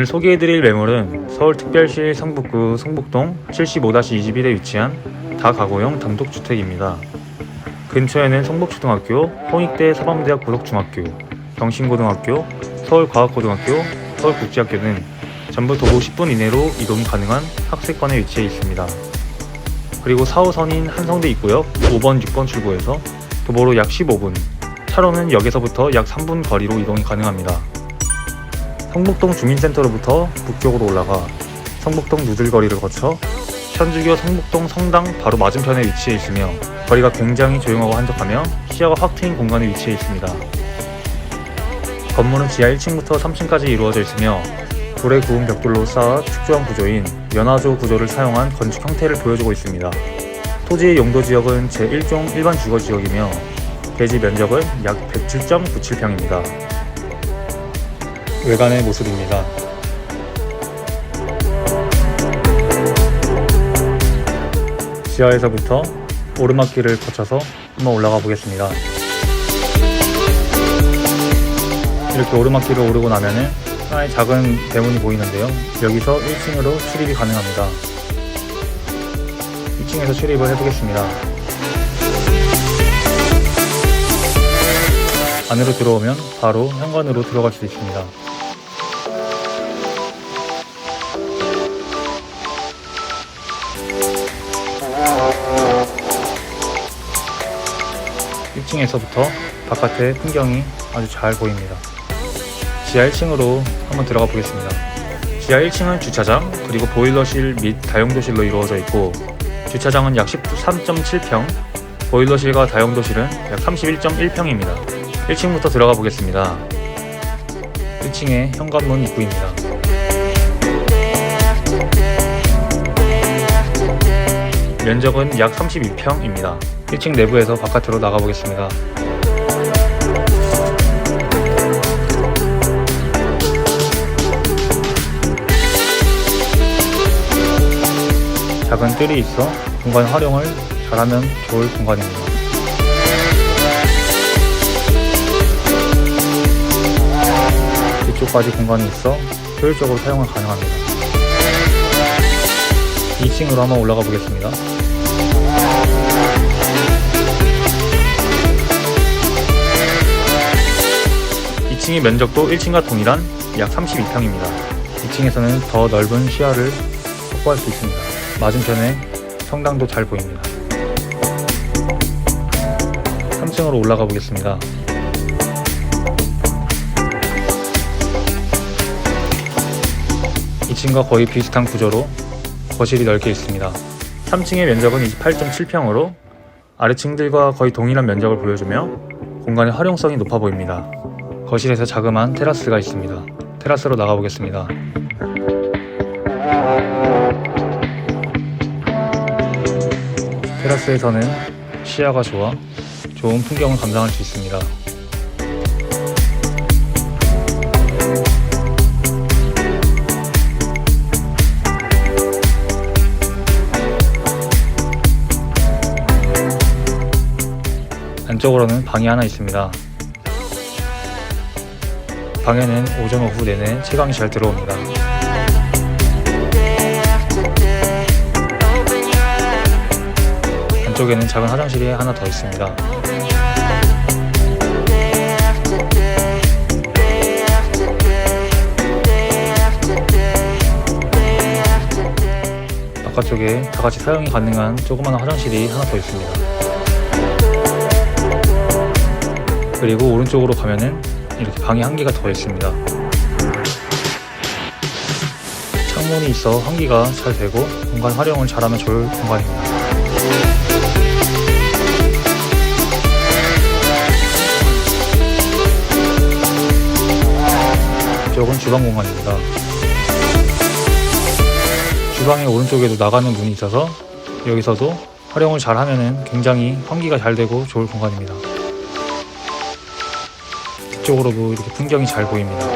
오늘 소개해드릴 매물은 서울특별시 성북구 성북동 75-21에 위치한 다가구형 단독주택입니다. 근처에는 성북초등학교, 홍익대 사범대학 고덕중학교, 경신고등학교, 서울과학고등학교, 서울국제학교 등 전부 도보 10분 이내로 이동 가능한 학세권에 위치해 있습니다. 그리고 4호선인 한성대 입구역 5번, 6번 출구에서 도보로 약 15분, 차로는 역에서부터 약 3분 거리로 이동이 가능합니다. 성북동 주민센터로부터 북쪽으로 올라가 성북동 누들거리를 거쳐 천주교 성북동 성당 바로 맞은편에 위치해 있으며 거리가 굉장히 조용하고 한적하며 시야가 확 트인 공간에 위치해 있습니다. 건물은 지하 1층부터 3층까지 이루어져 있으며 돌에 구운 벽돌로 쌓아 축조한 구조인 연화조 구조를 사용한 건축 형태를 보여주고 있습니다. 토지의 용도 지역은 제1종 일반 주거 지역이며 대지 면적은 약 107.97평입니다. 외관의 모습입니다. 지하에서부터 오르막길을 거쳐서 한번 올라가 보겠습니다. 이렇게 오르막길을 오르고 나면은 하나의 작은 대문이 보이는데요. 여기서 1층으로 출입이 가능합니다. 2층에서 출입을 해보겠습니다. 안으로 들어오면 바로 현관으로 들어갈 수 있습니다. 1층에서부터 바깥의 풍경이 아주 잘 보입니다. 지하 1층으로 한번 들어가 보겠습니다. 지하 1층은 주차장, 그리고 보일러실 및 다용도실로 이루어져 있고, 주차장은 약 13.7평, 보일러실과 다용도실은 약 31.1평입니다. 1층부터 들어가 보겠습니다. 1층의 현관문 입구입니다. 면적은 약 32평입니다. 1층 내부에서 바깥으로 나가 보겠습니다. 작은 뜰이 있어 공간 활용을 잘하면 좋을 공간입니다. 뒤쪽까지 공간이 있어 효율적으로 사용이 가능합니다. 2층으로 한번 올라가 보겠습니다. 2층의 면적도 1층과 동일한 약 32평입니다. 2층에서는 더 넓은 시야를 확보할 수 있습니다. 맞은편에 성당도 잘 보입니다. 3층으로 올라가 보겠습니다. 이층과 거의 비슷한 구조로 거실이 넓게 있습니다. 3층의 면적은 28.7평으로 아래층들과 거의 동일한 면적을 보여주며 공간의 활용성이 높아 보입니다. 거실에서 자그마한 테라스가 있습니다. 테라스로 나가보겠습니다. 테라스에서는 시야가 좋아 좋은 풍경을 감상할 수 있습니다. 안쪽으로는 방이 하나 있습니다. 방에는 오전 오후 내내 채광이 잘 들어옵니다. 안쪽에는 작은 화장실이 하나 더 있습니다. 바깥쪽에 다 같이 사용이 가능한 조그마한 화장실이 하나 더 있습니다. 그리고 오른쪽으로 가면은 이렇게 방이 한 개가 더 있습니다. 창문이 있어 환기가 잘 되고 공간 활용을 잘하면 좋을 공간입니다. 이쪽은 주방 공간입니다. 주방의 오른쪽에도 나가는 문이 있어서 여기서도 활용을 잘 하면은 굉장히 환기가 잘 되고 좋을 공간입니다. 뒤쪽으로도 이렇게 풍경이 잘 보입니다.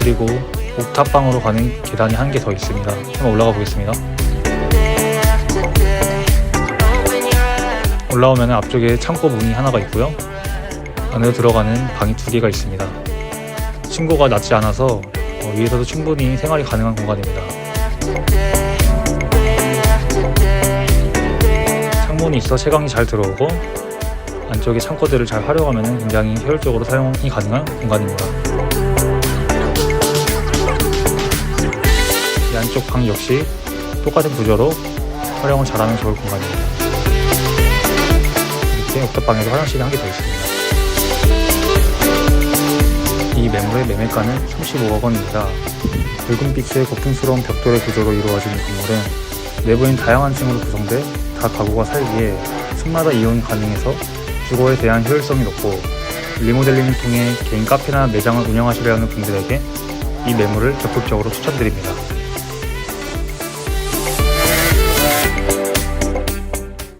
그리고 옥탑방으로 가는 계단이 한 개 더 있습니다. 한번 올라가 보겠습니다. 올라오면 앞쪽에 창고 문이 하나가 있고요. 안으로 들어가는 방이 두 개가 있습니다. 층고가 낮지 않아서 어, 위에서도 충분히 생활이 가능한 공간입니다. 창문이 있어 채광이 잘 들어오고 안쪽에 창고들을 잘 활용하면 굉장히 효율적으로 사용이 가능한 공간입니다. 이 안쪽 방 역시 똑같은 구조로 활용을 잘하면 좋을 공간입니다. 이렇게 옆옆방에도 화장실이 한 개 더 있습니다. 이 매물의 매매가는 35억 원입니다. 붉은 빛의 고풍스러운 벽돌의 구조로 이루어진 이 건물은 내부인 다양한 층으로 구성돼 다 가구가 살기에 층마다 이용이 가능해서 주거에 대한 효율성이 높고 리모델링을 통해 개인 카페나 매장을 운영하시려 하는 분들에게 이 매물을 적극적으로 추천드립니다.